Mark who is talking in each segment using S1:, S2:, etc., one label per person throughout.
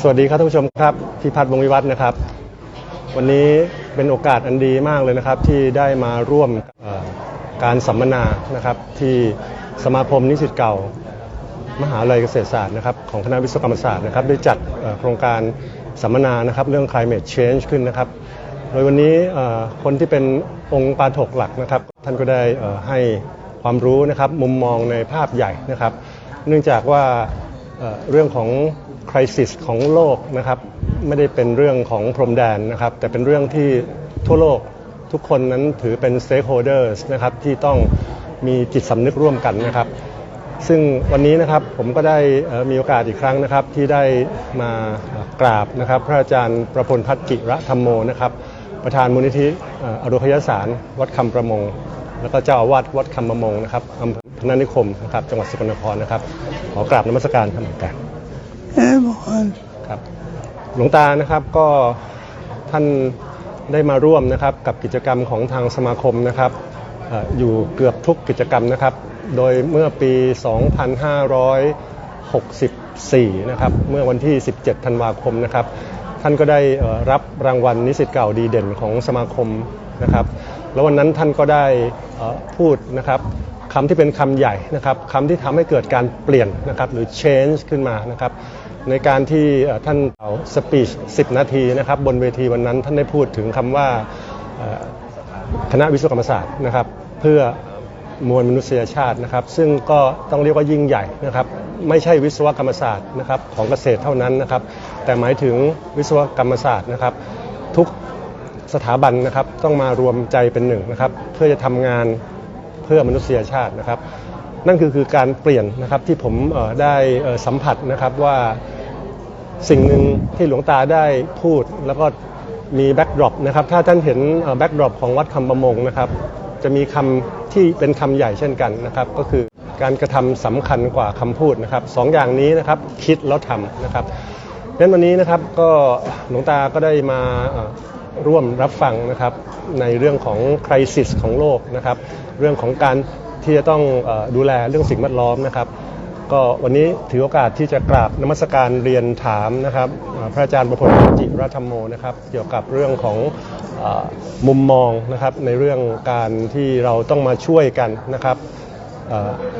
S1: สวัสดีครับท่านผู้ชมครับพี่พัฒน์วงวิวัฒน์นะครับ วันนี้เป็นโอกาสอันดีมากเลยนะครับที่ได้มาร่วมการสัมมนานะครับที่สมาคมนิสิตเก่ามหาลัยเกษตรศาสตร์นะครับของคณะวิศวกรรมศาสตร์นะครับได้จัดโครงการสัมมนานะครับเรื่อง climate change ขึ้นนะครับโดยวันนี้คนที่เป็นองค์ปาถกหลักนะครับ ท่านก็ได้ให้ความรู้นะครับมุมมองในภาพใหญ่นะครับ เนื่องจากว่าเรื่องของ คริสิสของโลกนะครับไม่ได้เป็นเรื่องของพรมแดนนะครับ แต่เป็นเรื่องที่ทั่วโลกทุกคนนั้นถือเป็น stakeholders นะครับที่ต้องมีจิตสำนึกร่วมกันนะครับ ซึ่งวันนี้นะครับผมก็ได้มีโอกาสอีกครั้งนะครับ ที่ได้มากราบนะครับ พระอาจารย์ประพลพัฒนกิระธรรมโมนะครับ ประธานมูลนิธิอรุพยสาร วัดคำประมง แล้วก็เจ้าอาวาสวัดคำประมงนะครับอำเภอพนัสนิคมนะครับจังหวัดสกลนครนะครับ ขอกราบนมัสการครับหลวงตา
S2: อบอล
S1: ครับหลวงตานะครับก็ท่านได้มาร่วมนะครับกับกิจกรรมของทางสมาคมนะครับเอ่ออยู่เกือบทุกกิจกรรมนะครับ โดยเมื่อปี 2564 นะครับเมื่อวันที่ 17 ธันวาคมนะครับ ท่านก็ได้เอ่อรับรางวัลนิสิตเก่าดีเด่นของสมาคมนะครับ แล้ววันนั้นท่านก็ได้เอ่อพูดนะครับคำที่เป็นคำใหญ่นะครับคำที่ทำให้เกิดการเปลี่ยนนะครับหรือ change ขึ้นมานะครับ ในการที่ท่านเอาสปีช 10 นาทีนะครับบนเวทีวันนั้นท่านได้พูดถึงคำว่าคณะวิศวกรรมศาสตร์นะครับเพื่อมวลมนุษยชาตินะครับ ซึ่งก็ต้องเรียกว่ายิ่งใหญ่นะครับไม่ใช่วิศวกรรมศาสตร์นะครับของเกษตรเท่านั้นนะครับ แต่หมายถึงวิศวกรรมศาสตร์นะครับ ทุกสถาบันนะครับต้องมารวมใจเป็นหนึ่งนะครับ เพื่อจะทำงานเพื่อมนุษยชาตินะครับ นั่นคือคือการเปลี่ยนนะครับที่ผมได้สัมผัสนะครับว่า สิ่งหนึ่งที่หลวงตาได้พูดแล้วก็มีแบ็กดรอปนะครับ ถ้าท่านเห็นแบ็กดรอปของวัดคำประมงนะครับ จะมีคำที่เป็นคำใหญ่เช่นกันนะครับ ก็คือการกระทำสำคัญกว่าคำพูดนะครับสองอย่างนี้นะครับคิดแล้วทำนะครับดังนั้นวันนี้นะครับก็หลวงตาก็ได้มาร่วมรับฟังนะครับในเรื่องของคริสิสของโลกนะครับ เรื่องของการที่จะต้องดูแลเรื่องสิ่งแวดล้อมนะครับ ก็วันนี้ถือโอกาสที่จะกราบนมัสการเรียนถามนะครับพระอาจารย์ประพลจิรัธรรมโมนะครับเกี่ยวกับเรื่องของอมุมมองนะครับในเรื่องการที่เราต้องมาช่วยกันนะครับ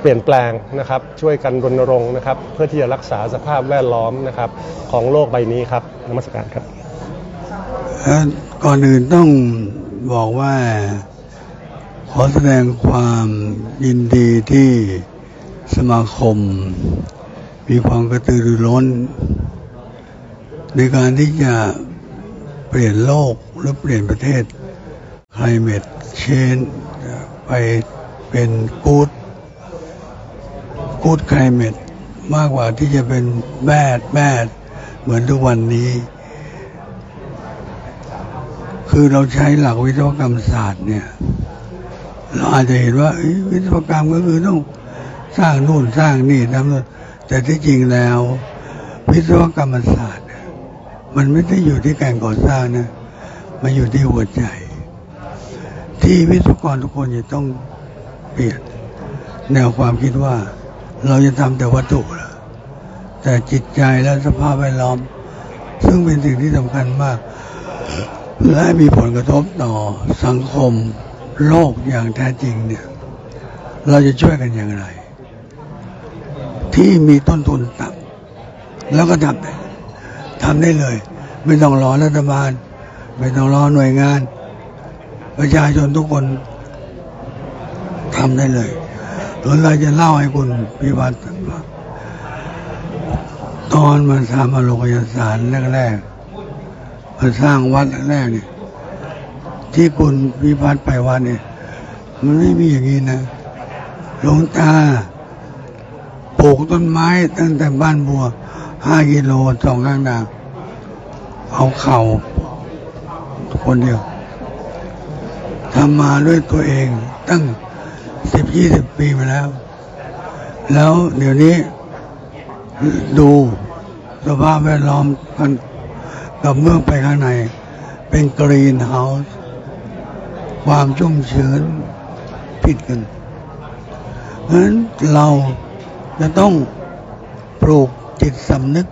S1: เปลี่ยนแปลงนะครับช่วยกันรณรงค์นะครับเพื่อที่จะรักษาสภาพแวดล้อมนะครับของโลกใบนี้ครับนมัสการครับ
S2: ก่อนอื่นต้องบอกว่าขอแสดงความยินดีที่ สมาคม มีความกระตือรือร้น ในการที่จะเปลี่ยนโลกหรือเปลี่ยนประเทศ climate change ไปเป็น good good climate มากกว่าที่จะเป็น bad bad เหมือนทุกวันนี้ คือเราใช้หลักวิศวกรรมศาสตร์เนี่ย เราอาจจะเห็นว่าเอ้ยวิศวกรรมก็คือต้อง สร้างนู่นสร้างนี่ทำนู่นแต่ที่จริงแล้ววิศวกรรมศาสตร์ มันไม่ได้อยู่ที่การก่อสร้างนะมันอยู่ที่หัวใจ ที่วิศวกรทุกคนจะต้องเปลี่ยนแนวความคิดว่าเราจะทำแต่วัตถุแต่จิตใจและสภาพแวดล้อม ซึ่งเป็นสิ่งที่สำคัญมาก และมีผลกระทบต่อสังคมโลกอย่างแท้จริงเนี่ย เราจะช่วยกันอย่างไร ที่มีต้นทุนต่ำแล้วก็ทำได้ทำได้เลย ไม่ต้องรอรัฐบาล ไม่ต้องรอหน่วยงาน ประชาชนทุกคนทำได้เลยหรือเราจะเล่าให้คุณพิวัตรฟังตอนมาทำอโลกยสารแรกๆมาสร้างวัดแรกๆเนี่ยที่คุณวิพัฒน์ไปวัดเนี่ย มันไม่มีอย่างนี้นะหลวงตา ปลูกต้นไม้ตั้งแต่บ้านบัวห้ากิโลสองข้างทางเอาเข่าคนเดียวทำมาด้วยตัวเองตั้งสิบยี่สิบปีมาแล้ว แล้วเดี๋ยวนี้ดูสภาพแวดล้อมกันกับเมืองไปข้างใน เป็นกรีนเฮาส์ความชุ่มชื้นผิดกันเพราะฉะนั้นเรา จะต้องปลูกจิตสำนึก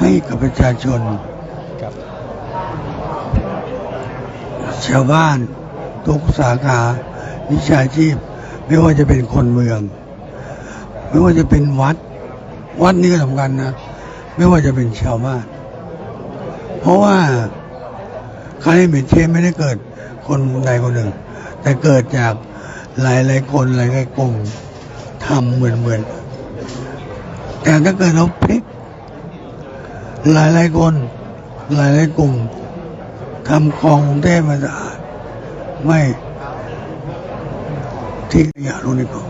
S2: ให้กับประชาชน
S1: ครับ
S2: ชาวบ้านทุกสาขาวิชาชีพ ไม่ว่าจะเป็นคนเมือง ไม่ว่าจะเป็นวัด วัดนี่ก็สำคัญนะ ไม่ว่าจะเป็นชาวบ้าน เพราะว่าการให้เม็ดเชฟไม่ได้เกิดคนใดคนหนึ่ง แต่เกิดจากหลายหลายๆคนหลายหลายๆกลุ่ม ทำเหมือนเหมือนๆแต่ถ้าเกิดเราพลิก หลายหลายๆคน หลายหลายๆกลุ่มทำคลองกรุงเทพมาสะอาดไม่ทิ้งขยะลงในคลอง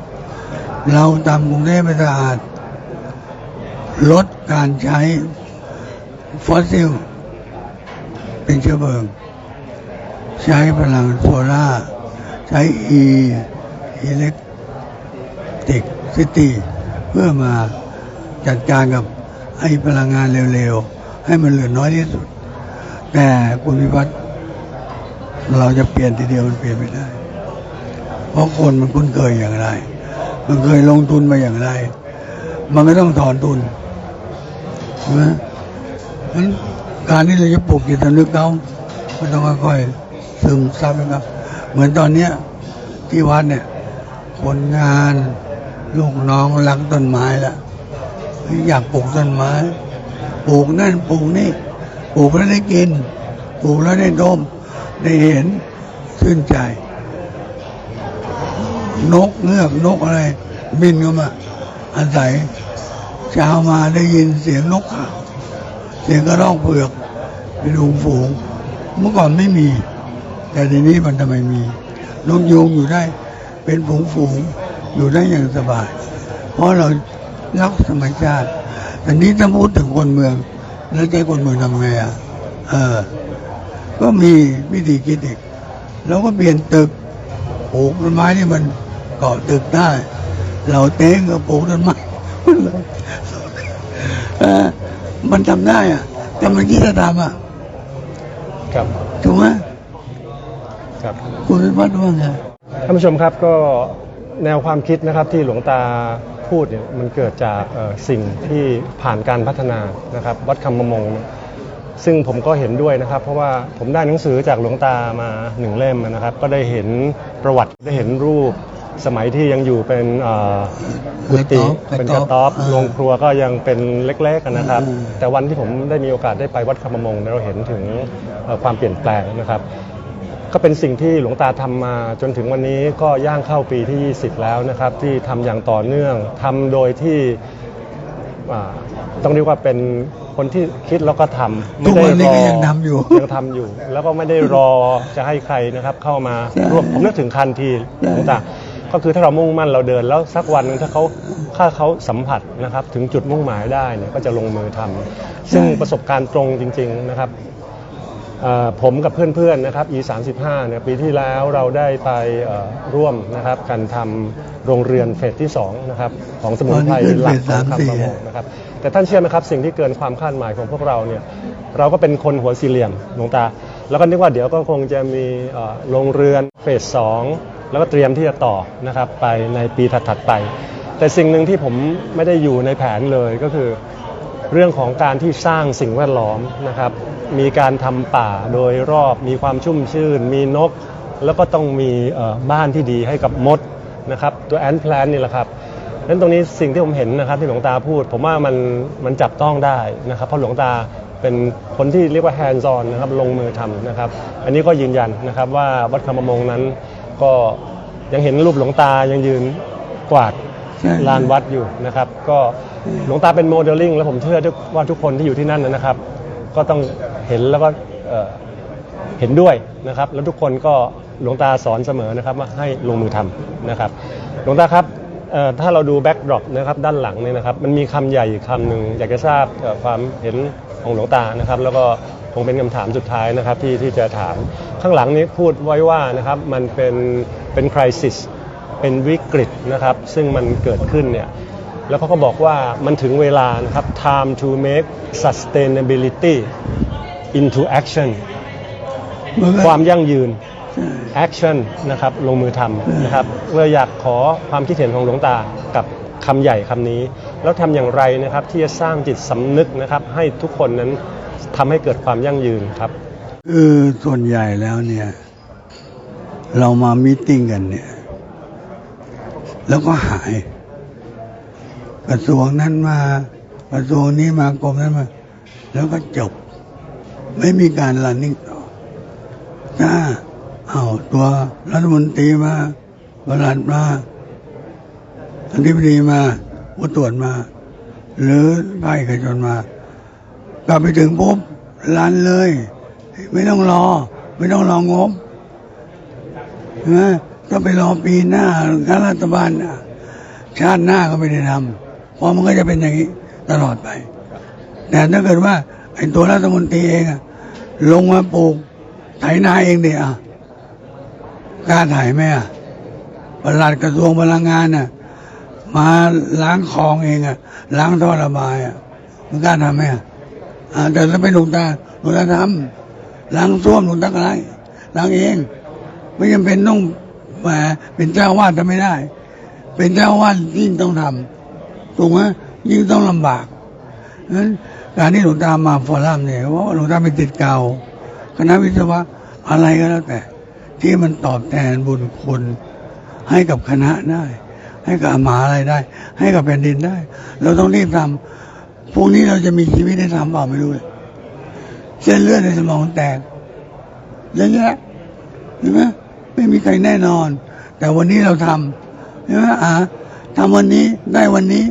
S2: เราทำกรุงเทพมาสะอาดลดการใช้ฟอสซิล เป็นเชื้อเพลิง ใช้พลังโซล่า ใช้อีอิเล็ก ทริกซิตี้เพื่อมาจัดการกับไอ้พลังงานเร็วๆ ให้มันเหลือน้อยที่สุด แต่คุณวิพัฒน์เราจะเปลี่ยนทีเดียวมันเปลี่ยนไม่ได้ เพราะคนมันคุ้นเคยอย่างไร มันเคยลงทุนมาอย่างไร มันก็ต้องถอนทุนใช่ไหมงั้นการที่เราจะปลูกจิตสำนึกเขาก็ต้องค่อยๆซึมซับนะครับ เหมือนตอนเนี้ยที่วัดเนี่ย คนงาน ลูกน้องรักต้นไม้ละอยากปลูกต้นไม้ ปลูกนั่นปลูกนี่ ปลูกแล้วได้กิน ปลูกแล้วได้ดม ได้เห็นชื่นใจ นกเงือกนกอะไร บินเข้ามา อาศัยเช้ามาได้ยินเสียงนกข่าเสียงกระรอกเผือกเป็นฝูงฝูง เมื่อก่อนไม่มี แต่ทีนี้มันทำไมมีนกยูงอยู่ได้ เป็นฝูงฝูง อยู่ได้อย่างสบาย เพราะเรารักธรรมชาติแต่นี้ถ้าพูดถึงคนเมือง แล้วใจคนเมืองทำไงอะเออ ก็มีวิธีคิดอีกเราก็เปลี่ยนตึกปลูกต้นไม้ที่มันเกาะตึกได้ เราเต้งก็ปลูกต้นไม้เออมันทำได้อะ แต่มันคิดจะทำอะ
S1: ครับ
S2: ถูกไหม
S1: ครับ
S2: คุณวิพัฒน์ว่าไง
S1: ท่านผู้ชมครับก็ แนวความคิดนะครับที่หลวงตาพูดเนี่ยมันเกิดจากเอ่อสิ่งที่ผ่านการพัฒนานะครับวัดคำมะมงเนี่ยซึ่งผมก็เห็นด้วยนะครับ เพราะว่าผมได้หนังสือจากหลวงตามาหนึ่งเล่มนะครับ ก็ได้เห็นประวัติได้เห็นรูปสมัยที่ยังอยู่เป็นเอ่อกุฏิ
S2: กระต๊อบ
S1: เป็นกระต๊อบ
S2: อ่า
S1: โรงครัวก็ยังเป็นเล็กๆนะครับ
S2: อืม
S1: แต่วันที่ผมได้มีโอกาสได้ไปวัดคำมะมงเนี่ยเราเห็นถึงเอ่อความเปลี่ยนแปลงนะครับ ก็เป็นสิ่งที่หลวงตาทำมาจนถึงวันนี้ก็ย่างเข้าปีที่ 20 แล้วนะครับ ที่ทำอย่างต่อเนื่องทำโดยที่อ่าต้องเรียกว่าเป็นคนที่คิดแล้วก็ทำ
S2: ทุกวันนี้
S1: ร
S2: ก็ยังทำอยู่
S1: ยังทำอยู่ แล้วก็ไม่ได้รอจะให้ใครนะครับ เข้ามา
S2: ใช่
S1: ร่วมผมนึกถึงคันที
S2: ใช่
S1: หลวงตาก็คือถ้าเรามุ่งมั่นเราเดินแล้วสักวันหนึงถ้าเขาถ้าเขาสัมผัสนะครับ ถึงจุดมุ่งหมายได้เนี่ยก็จะลงมือทำซึ่งประสบการณ์ตรงจริง ๆนะครับเอ่อ ผมกับเพื่อนๆนะครับ E 3 5 เนี่ยปีที่แล้วเราได้ไปเอ่อร่วมนะครับการทำโรงเรือนเฟสที่2นะครับของสมุนไพร
S2: ตอนนี้ขึ้น
S1: หลัก
S2: เฟส
S1: ของ
S2: สามสี่
S1: คำประมงนะครับแต่ท่านเชื่อไหมครับสิ่งที่เกินความคาดหมายของพวกเราเนี่ยเราก็เป็นคนหัวสี่เหลี่ยมหลวงตา แล้วก็นึกว่าเดี๋ยวก็คงจะมีเอ่อโรงเรือนเฟสสองแล้วก็เตรียมที่จะต่อนะครับไปในปีถัดๆไป แต่สิ่งหนึ่งที่ผมไม่ได้อยู่ในแผนเลยก็คือ เรื่องของการที่สร้างสิ่งแวดล้อมนะครับ มีการทำป่าโดยรอบ มีความชุ่มชื่น มีนก แล้วก็ต้องมีบ้านที่ดีให้กับมดนะครับ ตัวแอนแพลนนี่แหละครับนั้นตรงนี้สิ่งที่ผมเห็นนะครับที่หลวงตาพูด ผมว่ามันมันจับต้องได้นะครับ เพราะหลวงตาเป็นคนที่เรียกว่า hands on นะครับลงมือทำนะครับ อันนี้ก็ยืนยันนะครับว่าวัดคำประมงนั้นก็ยังเห็นรูปหลวงตายังยืนกวาด ลานวัดอยู่นะครับ ก็หลวงตาเป็นโมเดลลิ่งแล้วผมเชื่อว่าทุกคนที่อยู่ที่นั่นนะครับ ก็ต้องเห็นแล้วก็เห็นด้วยนะครับ แล้วทุกคนก็หลวงตาสอนเสมอนะครับว่าให้ลงมือทำนะครับ หลวงตาครับถ้าเราดูแบ็กดรอปนะครับด้านหลังเนี่ยนะครับมันมีคำใหญ่คำหนึ่งอยากจะทราบความเห็นของหลวงตานะครับ แล้วก็คงเป็นคำถามสุดท้ายนะครับที่ที่จะถามข้างหลังนี้พูดไว้ว่านะครับมันเป็นเป็นคริสิส เป็นวิกฤตนะครับ ซึ่งมันเกิดขึ้นเนี่ยแล้วเขาก็บอกว่ามันถึงเวลานะครับ time to make sustainability into action
S2: มันก็
S1: ความยั่งยืน
S2: ใช่
S1: action นะครับลงมือทำนะครับเลยอยากขอความคิดเห็นของหลวงตากับคำใหญ่คำนี้ แล้วทำอย่างไรนะครับที่จะสร้างจิตสำนึกนะครับ ให้ทุกคนนั้นทำให้เกิดความยั่งยืนครับ
S2: คือส่วนใหญ่แล้วเนี่ย เรามามีตติ้งกันเนี่ย แล้วก็หาย กระทรวงนั้นมากระทรวงนี้มากรมนั้นมา แล้วก็จบ ไม่มีการรันนิ่งต่อถ้าเอาตัวรัฐมนตรีมาประหลัดมาอธิบดีมาผู้ตรวจมา หรือภาคเอกชนมากลับไปถึงปุ๊บรันเลย ไม่ต้องรอ ไม่ต้องรองบนะ ต้องไปรอปีหน้าข้ารัฐบาลชาติหน้าก็ไม่ได้ทำเพราะมันก็จะเป็นอย่างนี้ตลอดไป แต่ถ้าเกิดว่าไอ้ตัวรัฐมนตรีเองลงมาปลูกไถนาเองเดียกล้าถ่ายไหมอะประหลัดกระทรวงพลังงานน่ะมาล้างคลองเองอะล้างท่อระบายอะมันกล้าทำไหมอะแต่ถ้าเป็นหลวงตาหลวงตาทำล้างส้วมหลวงตาก็ล้างล้างเอง ไม่จำเป็นต้อง แหมเป็นเจ้าวาดทำไม่ได้ เป็นเจ้าวาดยิ่งต้องทำถูกไหมยิ่งต้องลำบากนั้นการที่หลวงตามาฟอรัมเนี่ยเพราะว่าหลวงตาเป็นติดเก่า คณะวิศวะอะไรก็แล้วแต่ ที่มันตอบแทนบุญคุณให้กับคณะได้ ให้กับมหาอะไรได้ ให้กับแผ่นดินได้ เราต้องรีบทำพรุ่งนี้เราจะมีชีวิตได้ทำเปล่าไม่รู้เลยเส้นเลือดในสมองแตกเยอะแยะเห็นไหม ไม่มีใครแน่นอน แต่วันนี้เราทำเห็นไหมอ่าทำวันนี้ได้วันนี้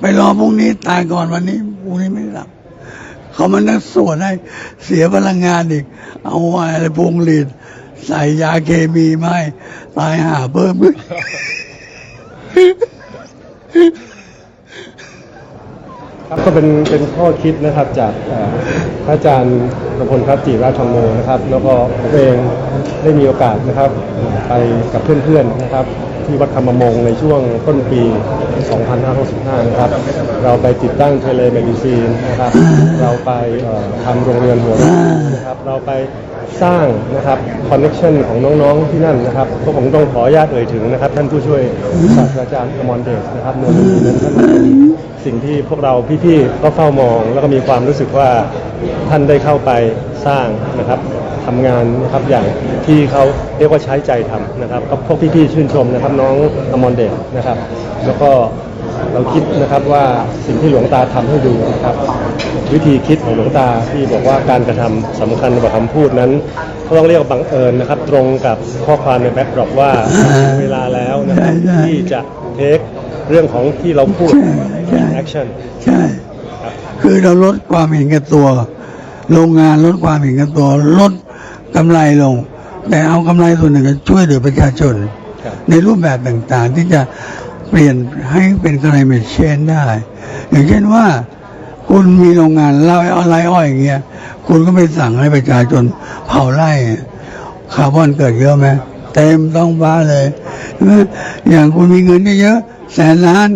S2: ไปรอพรุ่งนี้ตายก่อนวันนี้พรุ่งนี้ไม่ได้รับเขามันนักสวดให้เสียพลังงานอีก เอาอะไรพวงหลีดใส่ยาเคมีมาให้ตายหาเพิ่มอีก
S1: ครับก็เป็นเป็นข้อคิดนะครับจากเอ่อพระอาจารย์ประพลพัฒน์จิราชธรรมโมนะครับ แล้วก็ผมเองได้มีโอกาสนะครับ ไปกับเพื่อนๆนะครับ ที่วัดธรรมงในช่วงต้นปี 2565 นะครับ เราไปติดตั้งเทเลเมดิซีนนะครับ เราไปทำโรงเรียนหัวนะครับ เราไป สร้างนะครับคอนเน t ชันของน้องๆที่นั่นนะครับก็ผมต้องขออนุญาตเอ่ยถึงนะครับ ท่านผู้ช่วยศาสตราจารย์อมรเดชนะครับนวลนั้นท่านเป็นสิ่งที่พวกเราพี่ๆก็เฝ้ามอง แล้วก็มีความรู้สึกว่าท่านได้เข้าไปสร้างนะครับทำงานนะครับอย่างที่เขาเรียกว่าใช้ใจทำนะครับก็พวกพี่ๆชื่นชมนะครับ น้องอมรเดชนะครับ แล้วก็ เราคิดนะครับว่าสิ่งที่หลวงตาทำให้ดูนะครับ วิธีคิดของหลวงตาที่บอกว่าการกระทำสำคัญกว่าคำพูดนั้นก็ต้องเรียกว่าบังเอิญนะครับ ตรงกับข้อความในแบ็กดรอปว่าถึงเวลาแล้วนะครับ
S2: ใช่ใช่
S1: ที่จะเทคเรื่องของที่เราพูด
S2: ใช่
S1: แอคชั่น
S2: ใช่คือเราลดความเห็นแก่ตัว โรงงานลดความเห็นแก่ตัวลดกำไรลง แต่เอากำไรส่วนหนึ่งช่วยเหลือประชาชน
S1: ครับ
S2: ในรูปแบบต่างๆ ที่จะ เปลี่ยนให้เป็น climate change ได้ อย่างเช่นว่า คุณมีโรงงานเล้าอ้อยไรอ้อยอย่างเงี้ยคุณก็ไปสั่งให้ประชาชนเผาไร่คาร์บอนเกิดเยอะไหมเต็มต้องฟ้าเลยอย่างคุณมีเงินเยอะๆแสนล้าน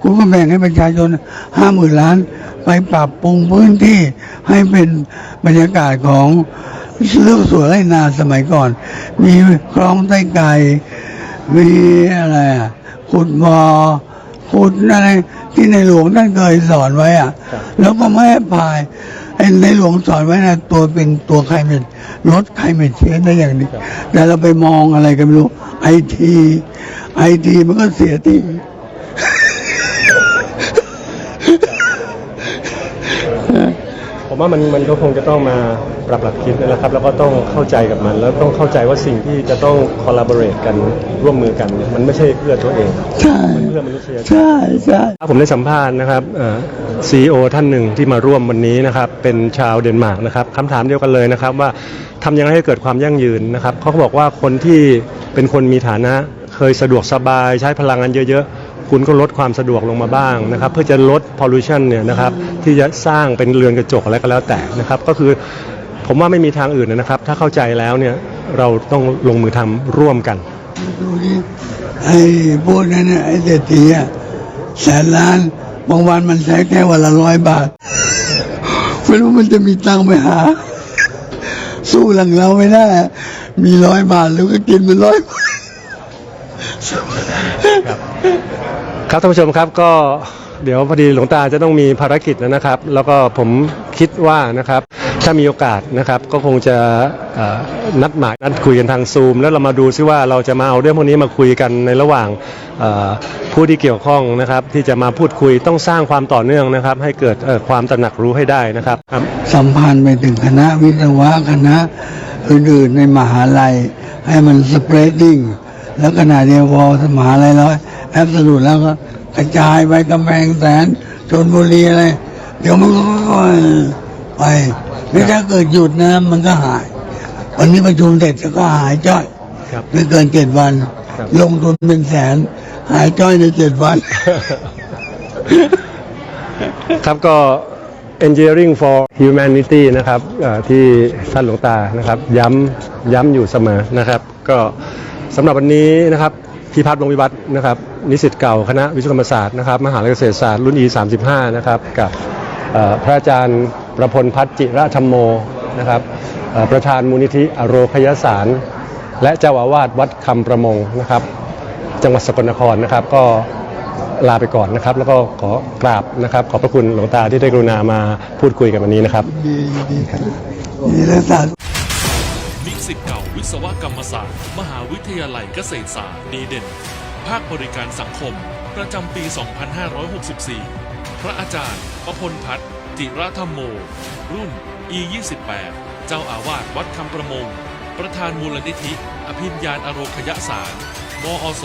S2: คุณก็แบ่งให้ประชาชนห้าหมื่นล้าน ไปปรับปรุงพื้นที่ให้เป็นบรรยากาศของเรื่องสวนไรนาสมัยก่อน มีคลองไต้ไก่มีอะไรอะ ขุดบ่อขุดอะไรที่ในหลวงท่านเคยสอนไว้อะ
S1: ครับ
S2: แล้วก็ไม่ให้พายไอ้ในหลวงสอนไว้นะตัวเป็นตัวใครเป็นลดใครเป็นเชื้อได้อย่างนี้ แต่เราไปมองอะไรกันไม่รู้ไอทีไอทีมันก็เสียที่
S1: ผมว่ามันมันก็คงจะต้องมาปรับหลักคิดนะครับ แล้วก็ต้องเข้าใจกับมัน แล้วต้องเข้าใจว่าสิ่งที่จะต้อง collaborate กันร่วมมือกันเนี่ยมันไม่ใช่เพื่อตัวเอง
S2: ใช่
S1: มันเพื่อมนุษยชาติ
S2: ใช่ใช่
S1: ผมได้สัมภาษณ์นะครับซีอีโอท่านหนึ่งที่มาร่วมวันนี้นะครับเป็นชาวเดนมาร์กนะครับคำถามเดียวกันเลยนะครับว่าทำยังไงให้เกิดความยั่งยืนนะครับเขาก็บอกว่าคนที่เป็นคนมีฐานะเคยสะดวกสบายใช้พลังงานเยอะๆ คุณก็ลดความสะดวกลงมาบ้างนะครับเพื่อจะลด pollution เนี่ยนะครับที่จะสร้างเป็นเรือนกระจกอะไรก็แล้วแต่นะครับก็คือผมว่าไม่มีทางอื่นนะครับ ถ้าเข้าใจแล้วเนี่ยเราต้องลงมือทำร่วมกัน
S2: ดูดิไอ้พวกนั้นน่ะไอ้เศรษฐีอะแสนล้านบางวันมันใช้แค่วันละร้อยบาทไม่รู้มันจะมีตังค์ไปหา สู้หลังเราไม่ได้ มีร้อยบาทแล้วก็กินเป็นร้อยบาท
S1: ครับท่านผู้ชมครับก็เดี๋ยวพอดีหลวงตาจะต้องมีภารกิจนะครับ แล้วก็ผมคิดว่านะครับ ถ้ามีโอกาสนะครับ ก็คงจะนัดหมายนัดคุยกันทางซูม แล้วเรามาดูซิว่าเราจะมาเอาเรื่องพวกนี้มาคุยกันในระหว่างผู้ที่เกี่ยวข้องนะครับ ที่จะมาพูดคุยต้องสร้างความต่อเนื่องนะครับ ให้เกิดความตระหนักรู้ให้ได้นะครับครับ
S2: สัมพันธ์ไปถึงคณะวิศวะคณะอื่นๆในมหาลัย ให้มันสเปรดดิ้งแล้วขณะเดียวพอมหาลัยแล้ว แอบสรุปแล้วก็กระจายไปกำแพงแสนชนบุรีอะไร เดี๋ยวมันก็ค่อยๆไปไม่ถ้าเกิดหยุดนะมันก็หาย วันนี้ประชุมเสร็จก็หายจ้อย
S1: ครับ
S2: ไม่เกินเจ็ดวัน
S1: ครับ
S2: ลงทุนเป็นแสน หายจ้อยในเจ็ดวัน
S1: ครับก็ engineering for humanity นะครับเอ่อที่ท่านหลวงตานะครับ ย้ำย้ำอยู่เสมอนะครับ ก็สำหรับวันนี้นะครับ พิพัฒน์วงศ์วิวัฒน์นะครับนิสิตเก่าคณะวิศวกรรมศาสตร์นะครับมหาวิทยาลัยเกษตรศาสตร์รุ่น E 35 นะครับกับเอ่อพระอาจารย์ประพลพัฒน์จิระธรรมโมนะครับเอ่อประธานมูลนิธิอโรคยสาร และเจ้าอาวาสวัดคำประมงนะครับ จังหวัดสกลนครนะครับ ก็ลาไปก่อนนะครับ แล้วก็ขอกราบนะครับ ขอบพระคุณหลวงตาที่ได้กรุณามาพูดคุยกันวันนี้นะครับ
S2: ดีดีครับดีรักษา
S3: นิสิตเก่า วิศวกรรมศาสตร์ มหาวิทยาลัยเกษตรศาสตร์ดีเด่น ภาคบริการสังคม ประจำปี 2564 พระอาจารย์ ประพลพัฒน์จิระธรรมโม รุ่น E28 เจ้าอาวาสวัดคำประมง ประธานมูลนิธิ อภิญญาณอโรคยสารมอส